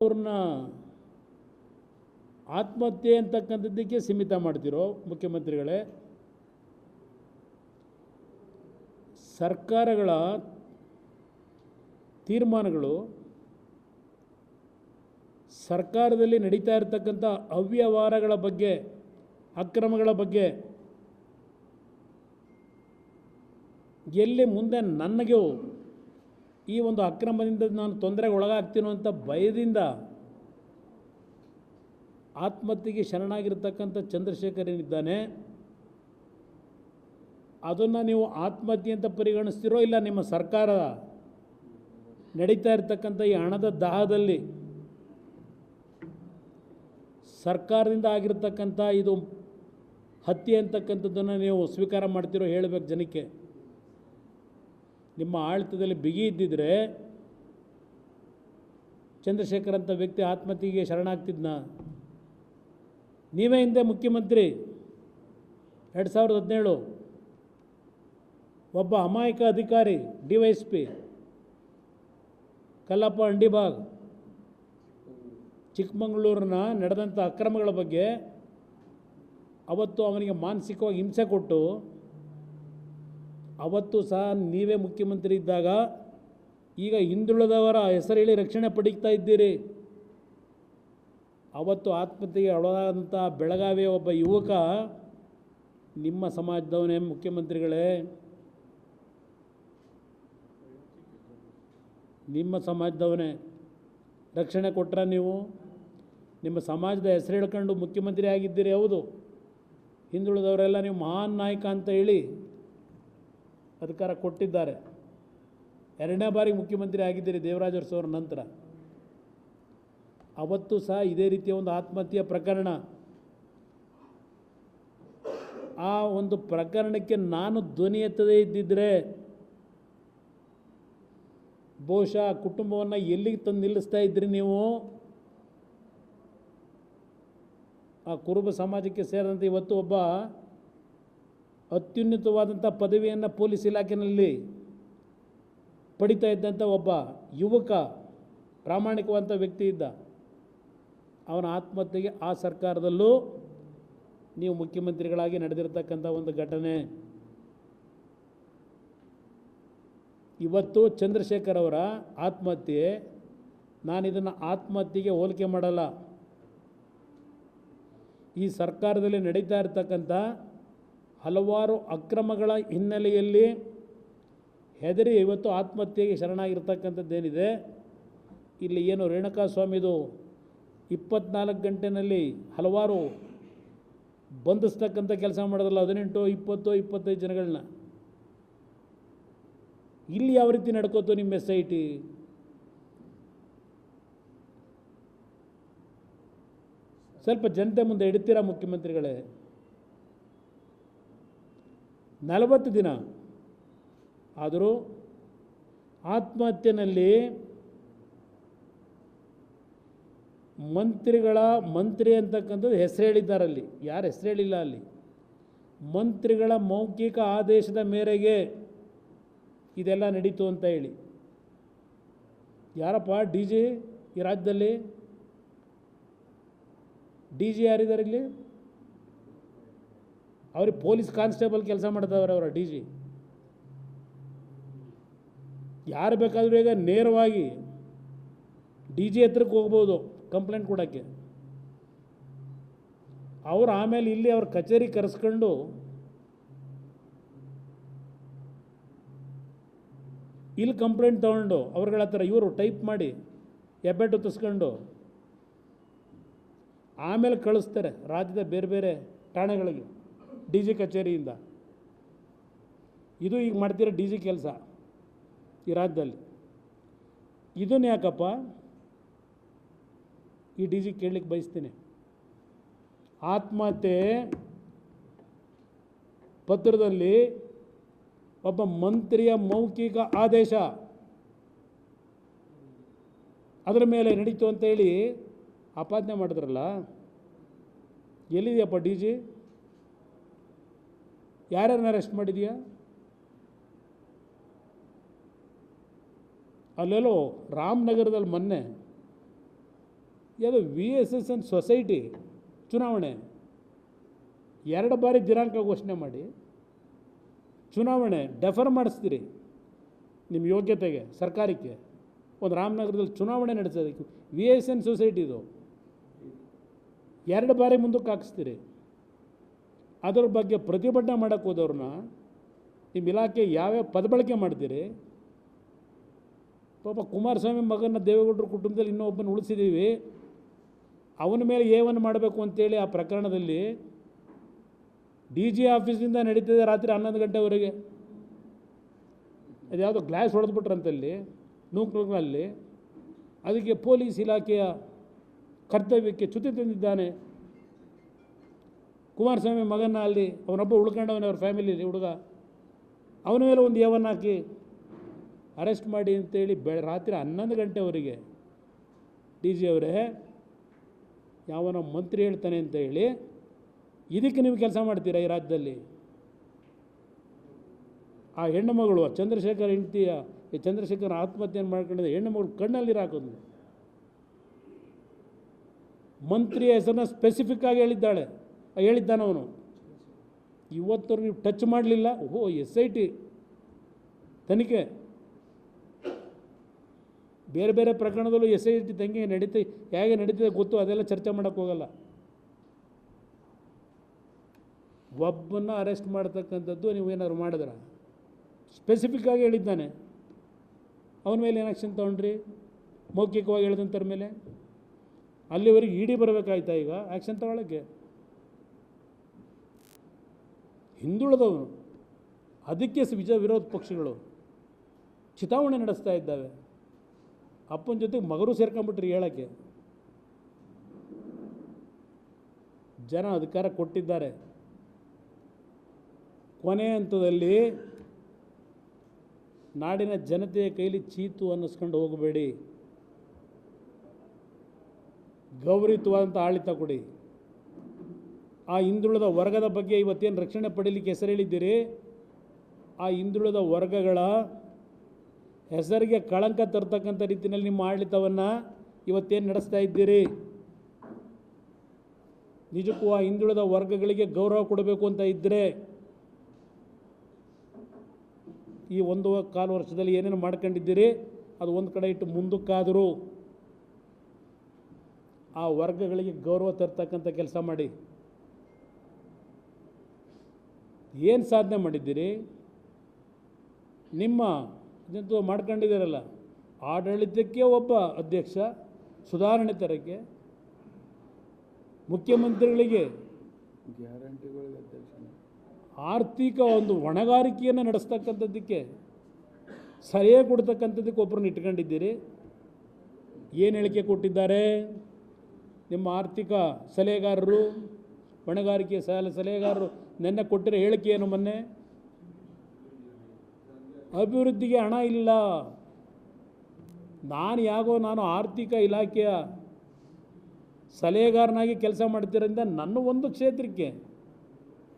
ಅವ್ರನ್ನ ಆತ್ಮಹತ್ಯೆ ಅಂತಕ್ಕಂಥದ್ದಕ್ಕೆ ಸೀಮಿತ ಮಾಡ್ತಿರೋ ಮುಖ್ಯಮಂತ್ರಿಗಳೇ, ಸರ್ಕಾರಗಳ ತೀರ್ಮಾನಗಳು ಸರ್ಕಾರದಲ್ಲಿ ನಡೀತಾ ಇರತಕ್ಕಂಥ ಅವ್ಯವಹಾರಗಳ ಬಗ್ಗೆ, ಅಕ್ರಮಗಳ ಬಗ್ಗೆ ಎಲ್ಲಿ ಮುಂದೆ ನನಗೂ ಈ ಒಂದು ಅಕ್ರಮದಿಂದ ನಾನು ತೊಂದರೆಗೆ ಒಳಗಾಗ್ತೀನೋ ಅಂತ ಭಯದಿಂದ ಆತ್ಮಹತ್ಯೆಗೆ ಶರಣಾಗಿರ್ತಕ್ಕಂಥ ಚಂದ್ರಶೇಖರ್ ಏನಿದ್ದಾನೆ, ಅದನ್ನು ನೀವು ಆತ್ಮಹತ್ಯೆ ಅಂತ ಪರಿಗಣಿಸ್ತಿರೋ ಇಲ್ಲ ನಿಮ್ಮ ಸರ್ಕಾರ? ನಡೀತಾ ಇರತಕ್ಕಂಥ ಈ ಹಣದ ದಾಹದಲ್ಲಿ ಸರ್ಕಾರದಿಂದ ಆಗಿರ್ತಕ್ಕಂಥ ಇದು ಹತ್ಯೆ ಅಂತಕ್ಕಂಥದ್ದನ್ನು ನೀವು ಸ್ವೀಕಾರ ಮಾಡ್ತಿರೋ ಹೇಳಬೇಕು ಜನಕ್ಕೆ. ನಿಮ್ಮ ಆಳ್ತದಲ್ಲಿ ಬಿಗಿ ಇದ್ದಿದ್ರೆ ಚಂದ್ರಶೇಖರ್ ಅಂತ ವ್ಯಕ್ತಿ ಆತ್ಮಹತ್ಯೆಗೆ ಶರಣಾಗ್ತಿದ್ನ? ನೀವೇ ಹಿಂದೆ ಮುಖ್ಯಮಂತ್ರಿ. ಎರಡು ಸಾವಿರದ ಹದಿನೇಳು. ಒಬ್ಬ ಅಮಾಯಕ ಅಧಿಕಾರಿ, D Y S P. Kallappa Andibag ಚಿಕ್ಕಮಗಳೂರಿನ ನಡೆದಂಥ ಅಕ್ರಮಗಳ ಬಗ್ಗೆ ಅವತ್ತು ಅವನಿಗೆ ಮಾನಸಿಕವಾಗಿ ಹಿಂಸೆ ಕೊಟ್ಟು ಅವತ್ತು ಸಹ ನೀವೇ ಮುಖ್ಯಮಂತ್ರಿ ಇದ್ದಾಗ ಈಗ ಹಿಂದುಳಿದವರ ಹೆಸರು ಹೇಳಿ ರಕ್ಷಣೆ ಪಡೀತಾ ಇದ್ದೀರಿ. ಅವತ್ತು ಆತ್ಮಹತ್ಯೆಗೆ ಒಳಗಾದಂಥ ಬೆಳಗಾವಿಯ ಒಬ್ಬ ಯುವಕ ನಿಮ್ಮ ಸಮಾಜದವನೇ, ಮುಖ್ಯಮಂತ್ರಿಗಳೇ. ನಿಮ್ಮ ಸಮಾಜದವನೇ. ರಕ್ಷಣೆ ಕೊಟ್ರ ನೀವು. ನಿಮ್ಮ ಸಮಾಜದ ಹೆಸರು ಹೇಳ್ಕೊಂಡು ಮುಖ್ಯಮಂತ್ರಿ ಆಗಿದ್ದೀರಿ, ಹೌದು. ಹಿಂದುಳಿದವರೆಲ್ಲ ನೀವು ಮಹಾನ್ ನಾಯಕ ಅಂತ ಹೇಳಿ ಅಧಿಕಾರ ಕೊಟ್ಟಿದ್ದಾರೆ. ಎರಡನೇ ಬಾರಿ ಮುಖ್ಯಮಂತ್ರಿ ಆಗಿದ್ದೀರಿ ದೇವರಾಜ ಅರಸು ಅವರ ನಂತರ. ಅವತ್ತು ಸಹ ಇದೇ ರೀತಿಯ ಒಂದು ಆತ್ಮಹತ್ಯೆ ಪ್ರಕರಣ. ಆ ಒಂದು ಪ್ರಕರಣಕ್ಕೆ ನಾನು ಧ್ವನಿ ಎತ್ತದೇ ಇದ್ದಿದ್ದರೆ ಬಹುಶಃ ಕುಟುಂಬವನ್ನು ಎಲ್ಲಿಗೆ ತಂದು ನಿಲ್ಲಿಸ್ತಾ ಇದ್ರಿ ನೀವು? ಆ ಕುರುಬ ಸಮಾಜಕ್ಕೆ ಸೇರಿದಂತೆ ಇವತ್ತು ಒಬ್ಬ ಅತ್ಯುನ್ನತವಾದಂಥ ಪದವಿಯನ್ನು ಪೊಲೀಸ್ ಇಲಾಖೆಯಲ್ಲಿ ಪಡಿತಾ ಇದ್ದಂಥ ಒಬ್ಬ ಯುವಕ ಪ್ರಾಮಾಣಿಕವಂಥ ವ್ಯಕ್ತಿ ಇದ್ದ. ಅವನ ಆತ್ಮಹತ್ಯೆಗೆ ಆ ಸರ್ಕಾರದಲ್ಲೂ ನೀವು ಮುಖ್ಯಮಂತ್ರಿಗಳಾಗಿ ನಡೆದಿರ್ತಕ್ಕಂಥ ಒಂದು ಘಟನೆ. ಇವತ್ತು ಚಂದ್ರಶೇಖರ್ ಅವರ ಆತ್ಮಹತ್ಯೆ, ನಾನು ಇದನ್ನು ಆತ್ಮಹತ್ಯೆಗೆ ಹೋಲಿಕೆ ಮಾಡಲ್ಲ. ಈ ಸರ್ಕಾರದಲ್ಲಿ ನಡೀತಾ ಇರತಕ್ಕಂಥ ಹಲವಾರು ಅಕ್ರಮಗಳ ಹಿನ್ನೆಲೆಯಲ್ಲಿ ಹೆದರಿ ಇವತ್ತು ಆತ್ಮಹತ್ಯೆಗೆ ಶರಣಾಗಿರ್ತಕ್ಕಂಥದ್ದೇನಿದೆ? ಇಲ್ಲಿ ಏನು ರೇಣುಕಾ ಸ್ವಾಮಿದು ಇಪ್ಪತ್ನಾಲ್ಕು ಗಂಟೆನಲ್ಲಿ ಹಲವಾರು ಬಂಧಿಸ್ತಕ್ಕಂಥ ಕೆಲಸ ಮಾಡೋದಲ್ಲ ಹದಿನೆಂಟು, ಇಪ್ಪತ್ತು, ಇಪ್ಪತ್ತೈದು ಜನಗಳನ್ನ. ಇಲ್ಲಿ ಯಾವ ರೀತಿ ನಡ್ಕೋತು ನಿಮ್ಮ ಎಸ್ ಐ ಟಿ ಸ್ವಲ್ಪ ಜನತೆ ಮುಂದೆ ಇಡ್ತೀರಾ ಮುಖ್ಯಮಂತ್ರಿಗಳೇ? ನಲವತ್ತು ದಿನ. ಆದರೂ ಆತ್ಮಹತ್ಯೆನಲ್ಲಿ ಮಂತ್ರಿಗಳ ಮಂತ್ರಿ ಅಂತಕ್ಕಂಥದ್ದು ಹೆಸರು ಹೇಳಿದ್ದಾರೆ ಅಲ್ಲಿ. ಯಾರು ಹೆಸರು ಹೇಳಿಲ್ಲ ಅಲ್ಲಿ. ಮಂತ್ರಿಗಳ ಮೌಖಿಕ ಆದೇಶದ ಮೇರೆಗೆ ಇದೆಲ್ಲ ನಡೀತು ಅಂತ ಹೇಳಿ. ಯಾರಪ್ಪ, ಡಿ ಜಿ ಈ ರಾಜ್ಯದಲ್ಲಿ? ಡಿ ಜಿ ಯಾರಿದ್ದಾರೆ ಇಲ್ಲಿ? ಅವ್ರಿಗೆ ಪೊಲೀಸ್ ಕಾನ್ಸ್ಟೇಬಲ್ ಕೆಲಸ ಮಾಡ್ತಾವ್ರೆ ಅವರ, ಡಿ ಜಿ. ಯಾರು ಬೇಕಾದರೂ ಈಗ ನೇರವಾಗಿ ಡಿ ಜಿ ಹತ್ರಕ್ಕೆ ಹೋಗ್ಬೋದು ಕಂಪ್ಲೇಂಟ್ ಕೊಡೋಕ್ಕೆ. ಅವ್ರು ಆಮೇಲೆ ಇಲ್ಲಿ ಅವ್ರ ಕಚೇರಿ ಕರೆಸ್ಕೊಂಡು ಇಲ್ಲಿ ಕಂಪ್ಲೇಂಟ್ ತೊಗೊಂಡು ಅವ್ರಗಳ ಹತ್ರ ಇವರು ಟೈಪ್ ಮಾಡಿ ಹೆಬ್ಬೆಟ್ಟು ತುಸ್ಕೊಂಡು ಆಮೇಲೆ ಕಳಿಸ್ತಾರೆ ರಾಜ್ಯದ ಬೇರೆ ಬೇರೆ ಠಾಣೆಗಳಿಗೆ. ಡಿ ಜಿ ಕಚೇರಿಯಿಂದ. ಇದು ಈಗ ಮಾಡ್ತಿರೋ ಡಿ ಜಿ ಕೆಲಸ ಈ ರಾಜ್ಯದಲ್ಲಿ. ಇದನ್ನು ಯಾಕಪ್ಪ? ಈ ಡಿ ಜಿ ಕೇಳಲಿಕ್ಕೆ ಬಯಸ್ತೀನಿ. ಆತ್ಮಹತ್ಯೆ ಪತ್ರದಲ್ಲಿ ಒಬ್ಬ ಮಂತ್ರಿಯ ಮೌಖಿಕ ಆದೇಶ. ಅದರ ಮೇಲೆ ನಡೀತು ಅಂತೇಳಿ ಆಪಾದನೆ ಮಾಡಿದ್ರಲ್ಲ? ಎಲ್ಲಿದೆಯಪ್ಪ ಡಿ ಜಿ? ಯಾರ್ಯಾರನ್ನ ಅರೆಸ್ಟ್ ಮಾಡಿದೀಯಾ? ಅಲ್ಲೆಲ್ಲೋ ರಾಮನಗರದಲ್ಲಿ ಮೊನ್ನೆ ಯಾವುದೋ V S S N society ಚುನಾವಣೆ. ಎರಡು ಬಾರಿ ದಿನಾಂಕ ಘೋಷಣೆ ಮಾಡಿ. ಚುನಾವಣೆ ಡೆಫರ್ ಮಾಡಿಸ್ತೀರಿ ನಿಮ್ಮ ಯೋಗ್ಯತೆಗೆ, ಸರ್ಕಾರಕ್ಕೆ. ಒಂದು ರಾಮನಗರದಲ್ಲಿ ಚುನಾವಣೆ ನಡೆಸೋದಕ್ಕೆ ವಿ ಎಸ್ ಎನ್ ಸೊಸೈಟಿದು ಎರಡು ಬಾರಿ ಮುಂದಕ್ಕೆ ಹಾಕಿಸ್ತೀರಿ. ಅದರ ಬಗ್ಗೆ ಪ್ರತಿಭಟನೆ ಮಾಡೋಕ್ಕೆ ಹೋದವ್ರನ್ನ ನಿಮ್ಮ ಇಲಾಖೆ ಯಾವ್ಯಾವ ಪದಬಳಕೆ ಮಾಡ್ತೀರಿ? ಪಾಪ ಕುಮಾರಸ್ವಾಮಿ ಮಗನ ದೇವೇಗೌಡರ ಕುಟುಂಬದಲ್ಲಿ ಇನ್ನೊಬ್ಬನ ಉಳಿಸಿದ್ದೀವಿ ಅವನ ಮೇಲೆ ಏವನ್ನು ಮಾಡಬೇಕು ಅಂತೇಳಿ ಆ ಪ್ರಕರಣದಲ್ಲಿ ಡಿ ಜಿ ಆಫೀಸಿಂದ ನಡೀತಿದೆ ರಾತ್ರಿ ಹನ್ನೊಂದು ಗಂಟೆವರೆಗೆ. ಅದು ಯಾವುದೋ ಗ್ಲಾಸ್ ಹೊಡೆದ್ಬಿಟ್ರಂತಲ್ಲಿ ನೂಕುಗಳಲ್ಲಿ ಅದಕ್ಕೆ ಪೊಲೀಸ್ ಇಲಾಖೆಯ ಕರ್ತವ್ಯಕ್ಕೆ ಚ್ಯುತಿ ತಂದಿದ್ದಾನೆ ಕುಮಾರಸ್ವಾಮಿ ಮಗನ ಅಲ್ಲಿ ಅವನೊಬ್ಬ ಉಳ್ಕೊಂಡವನೇ ಅವ್ರ ಫ್ಯಾಮಿಲಿಲಿ ಹುಡುಗ. ಅವನ ಮೇಲೆ ಒಂದು ಯವನ್ ಹಾಕಿ ಅರೆಸ್ಟ್ ಮಾಡಿ ಅಂತೇಳಿ ಬೆ, ರಾತ್ರಿ ಹನ್ನೊಂದು ಗಂಟೆವರೆಗೆ ಡಿ ಜಿ ಅವರೇ ಯಾವನ ಮಂತ್ರಿ ಹೇಳ್ತಾನೆ ಅಂತ ಹೇಳಿ ಇದಕ್ಕೆ ನೀವು ಕೆಲಸ ಮಾಡ್ತೀರಾ ಈ ರಾಜ್ಯದಲ್ಲಿ? ಆ ಹೆಣ್ಣು ಮಗಳು ಚಂದ್ರಶೇಖರ್ ಹೆಂಡತಿಯ ಈ ಚಂದ್ರಶೇಖರ್ ಆತ್ಮಹತ್ಯೆಯನ್ನು ಮಾಡ್ಕೊಂಡಿದ್ದ ಹೆಣ್ಣು ಮಗಳು ಕಣ್ಣಲ್ಲಿ ಹಾಕೋದು. ಮಂತ್ರಿಯ ಹೆಸರನ್ನ ಸ್ಪೆಸಿಫಿಕ್ ಆಗಿ ಹೇಳಿದ್ದಾಳೆ. ಹೇಳಿದ್ದಾನವನು ಇವತ್ತವ್ರು ನೀವು ಟಚ್ ಮಾಡಲಿಲ್ಲ? ಓಹೋ ಎಸ್ ಐ ಟಿ ತನಿಖೆ. ಬೇರೆ ಬೇರೆ ಪ್ರಕರಣದಲ್ಲೂ ಎಸ್ ಐ ಟಿ ತನಿಖೆ ನಡೀತಿ, ಹೇಗೆ ನಡೀತಿದೆ ಗೊತ್ತು, ಅದೆಲ್ಲ ಚರ್ಚೆ ಮಾಡೋಕ್ಕೆ ಹೋಗಲ್ಲ. ಒಬ್ಬನ ಅರೆಸ್ಟ್ ಮಾಡ್ತಕ್ಕಂಥದ್ದು ನೀವು ಏನಾದ್ರು ಮಾಡಿದ್ರ? ಸ್ಪೆಸಿಫಿಕ್ ಆಗಿ ಹೇಳಿದ್ದಾನೆ. ಅವನ ಮೇಲೆ ಏನು ಆಕ್ಷನ್ ತೊಗೊಂಡ್ರಿ? ಮೌಖಿಕವಾಗಿ ಹೇಳಿದಂಥರ ಮೇಲೆ? ಅಲ್ಲಿವರೆಗೆ ಇಡಿ ಬರಬೇಕಾಯ್ತಾ ಈಗ? ಆ್ಯಕ್ಷನ್ ತಗೊಳ್ಳೋಕ್ಕೆ ಹಿಂದುಳಿದವನು ಅದಕ್ಕೆ ವಿಜ ವಿರೋಧ ಪಕ್ಷಗಳು ಚಿತಾವಣೆ ನಡೆಸ್ತಾ ಇದ್ದಾವೆ. ಅಪ್ಪನ ಜೊತೆಗೆ ಮಗರು ಸೇರ್ಕೊಂಬಿಟ್ರಿ ಹೇಳೋಕ್ಕೆ. ಜನ ಅಧಿಕಾರ ಕೊಟ್ಟಿದ್ದಾರೆ. ಕೊನೆ ಹಂತದಲ್ಲಿ ನಾಡಿನ ಜನತೆಯ ಕೈಲಿ ಚೀತು ಅನ್ನಿಸ್ಕೊಂಡು ಹೋಗಬೇಡಿ. ಗೌರವಿತವಾದಂಥ ಆಳಿತ ಕೊಡಿ. ಆ ಹಿಂದುಳಿದ ವರ್ಗದ ಬಗ್ಗೆ ಇವತ್ತೇನು ರಕ್ಷಣೆ ಪಡೀಲಿಕ್ಕೆ ಹೆಸರು ಹೇಳಿದ್ದೀರಿ ಆ ಹಿಂದುಳಿದ ವರ್ಗಗಳ ಹೆಸರಿಗೆ ಕಳಂಕ ತರ್ತಕ್ಕಂಥ ರೀತಿಯಲ್ಲಿ ನಿಮ್ಮ ಆಡಳಿತವನ್ನು ಇವತ್ತೇನು ನಡೆಸ್ತಾ ಇದ್ದೀರಿ? ನಿಜಕ್ಕೂ ಆ ಹಿಂದುಳಿದ ವರ್ಗಗಳಿಗೆ ಗೌರವ ಕೊಡಬೇಕು ಅಂತ ಇದ್ದರೆ ಈ ಒಂದು ಕಾಲು ವರ್ಷದಲ್ಲಿ ಏನೇನು ಮಾಡ್ಕೊಂಡಿದ್ದೀರಿ? ಅದು ಒಂದು ಕಡೆ ಇಟ್ಟು ಮುಂದಕ್ಕಾದರೂ ಆ ವರ್ಗಗಳಿಗೆ ಗೌರವ ತರ್ತಕ್ಕಂಥ ಕೆಲಸ ಮಾಡಿ. ಏನು ಸಾಧನೆ ಮಾಡಿದ್ದೀರಿ? ನಿಮ್ಮ ಇದಂತೂ ಮಾಡ್ಕೊಂಡಿದ್ದೀರಲ್ಲ ಆಡಳಿತಕ್ಕೆ ಒಬ್ಬ ಅಧ್ಯಕ್ಷ ಸುಧಾರಣೆ ತರಕ್ಕೆ ಮುಖ್ಯಮಂತ್ರಿಗಳಿಗೆ ಗ್ಯಾರಂಟಿಗಳಿಗೆ ಆರ್ಥಿಕ ಒಂದು ಹೊಣೆಗಾರಿಕೆಯನ್ನು ನಡೆಸ್ತಕ್ಕಂಥದ್ದಕ್ಕೆ ಸಲಹೆ ಕೊಡ್ತಕ್ಕಂಥದ್ದಕ್ಕೆ ಒಬ್ಬರನ್ನ ಇಟ್ಕೊಂಡಿದ್ದೀರಿ. ಏನು ಹೇಳಿಕೆ ಕೊಟ್ಟಿದ್ದಾರೆ? ನಿಮ್ಮ ಆರ್ಥಿಕ ಸಲಹೆಗಾರರು ಹೊಣೆಗಾರಿಕೆ ಸಲ ಸಲಹೆಗಾರರು ನಿನ್ನೆ ಕೊಟ್ಟಿರೋ ಹೇಳಿಕೆ ಏನು ಮೊನ್ನೆ? ಅಭಿವೃದ್ಧಿಗೆ ಹಣ ಇಲ್ಲ. ನಾನು ಯಾಗೋ ನಾನು ಆರ್ಥಿಕ ಇಲಾಖೆಯ ಸಲಹೆಗಾರನಾಗಿ ಕೆಲಸ ಮಾಡ್ತಿರೋದ್ರಿಂದ ನನ್ನ ಒಂದು ಕ್ಷೇತ್ರಕ್ಕೆ